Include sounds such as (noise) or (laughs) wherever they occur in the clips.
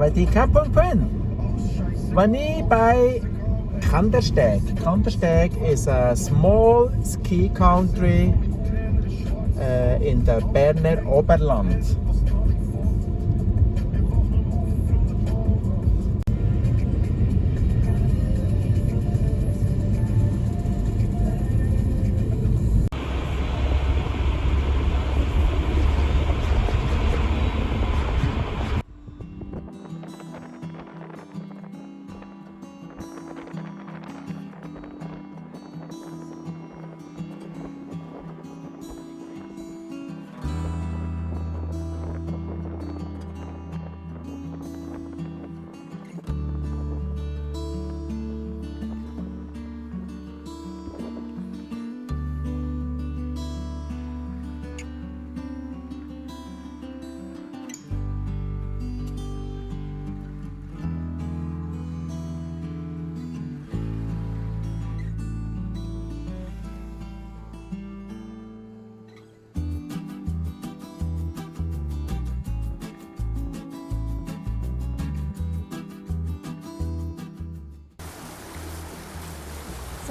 วัสดีครับเพื่อนๆ วันนี้ไป Kandersteg Kandersteg is a small ski country uh, in the Berner Oberland.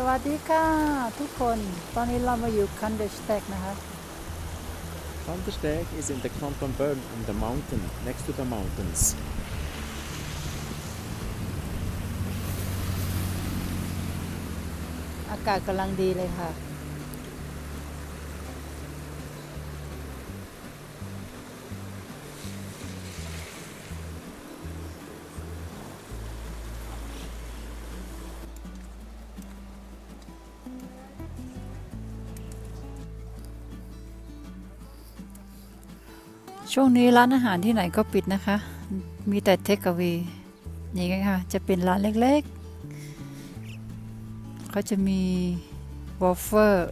วัสดีค่ะทุกคน ตอนนี้เรามาอยู่คันเดชแตกนะคะ Kandersteg is in the Canton Bern on the mountain, next to the mountains. ช่วงนี้ร้านอาหารที่ไหนก็ปิดนะคะ มีแต่เทคเอา a y อย่างเงี้ยค่ะ จะเป็นร้านเล็กๆ เขาจะมีวอฟเฟอร์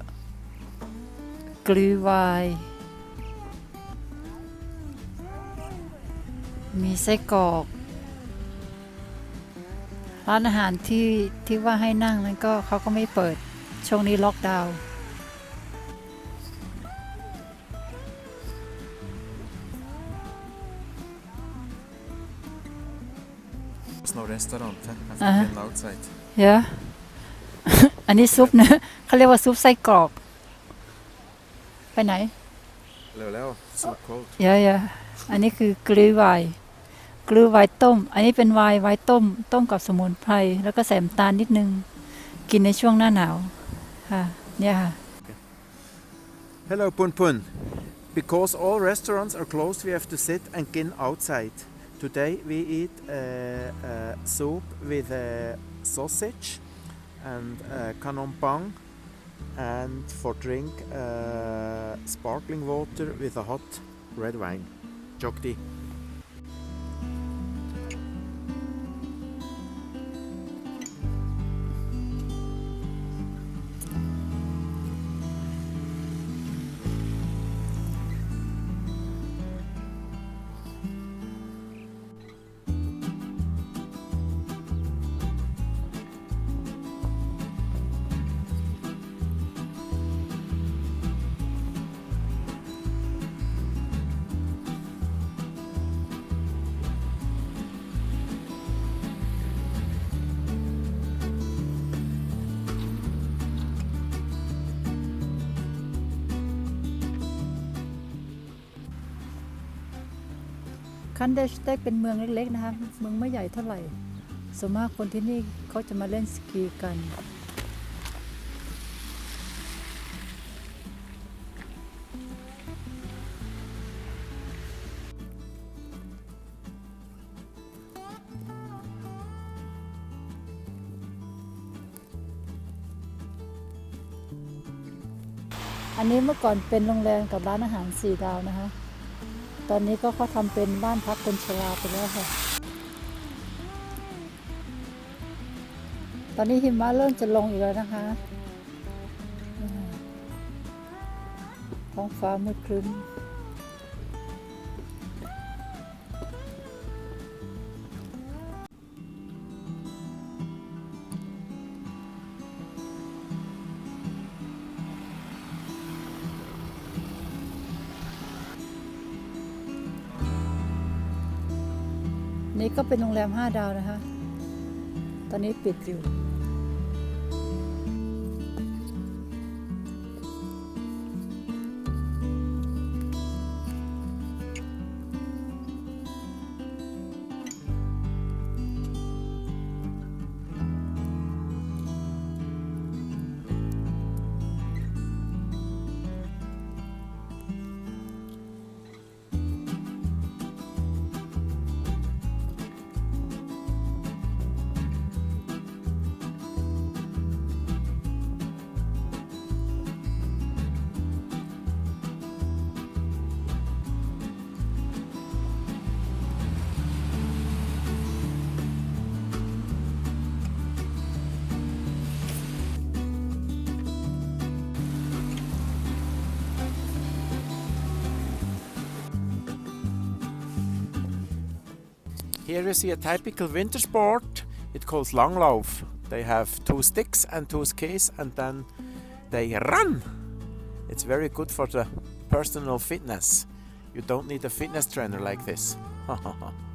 กลูไวน์มีไส้กรอก ร้านอาหารที่ที่ว่าให้นั่งนั้นก็เขาก็ไม่เปิด ช่วงนี้ล็อกดาวน์ It's no restaurant, huh? I've Uh-huh. been outside. เยอะอันนี้ซุปนะเขาเรียกว่าซุปไส้กรอก ไปไหน Hello, hello. So cold. เยอะเยอะอันนี้คือกลือไวน์กลือไวน์ต้ม อันนี้เป็นไวน์ไวน์ต้ม ต้มกับสมุนไพร แล้วก็ใส่น้ำตาลนิดนึง กินในช่วงหน้าหนาว ค่ะ เนี่ยค่ะ Hello, Pun Pun. Because all restaurants are closed, we have to sit and get outside. Today we eat uh, uh, soup with uh, sausage and uh, canon bang, and for drink uh, sparkling water with a hot red wine. Jokti. คันเดชเต็กเป็นเมืองเล็กๆนะคะเมืองไม่ใหญ่เท่าไหร่ส่วนมากคนที่นี่เขาจะมาเล่นสกีกัน อันนี้เมื่อก่อนเป็นโรงแรมกับร้านอาหารสี่ดาวนะคะ ตอนนี้ก็เขาทำเป็นบ้านพักคนชราไปแล้วค่ะ ตอนนี้หิมะเริ่มจะลงอีกแล้วนะคะท้องฟ้ามืดครึ้ม นี่ก็เป็นโรงแรม 5 ดาวนะคะ ตอนนี้ปิดอยู่ Here you see a typical winter sport. It calls Langlauf. They have two sticks and two skis and then they run. It's very good for the personal fitness. You don't need a fitness trainer like this. (laughs)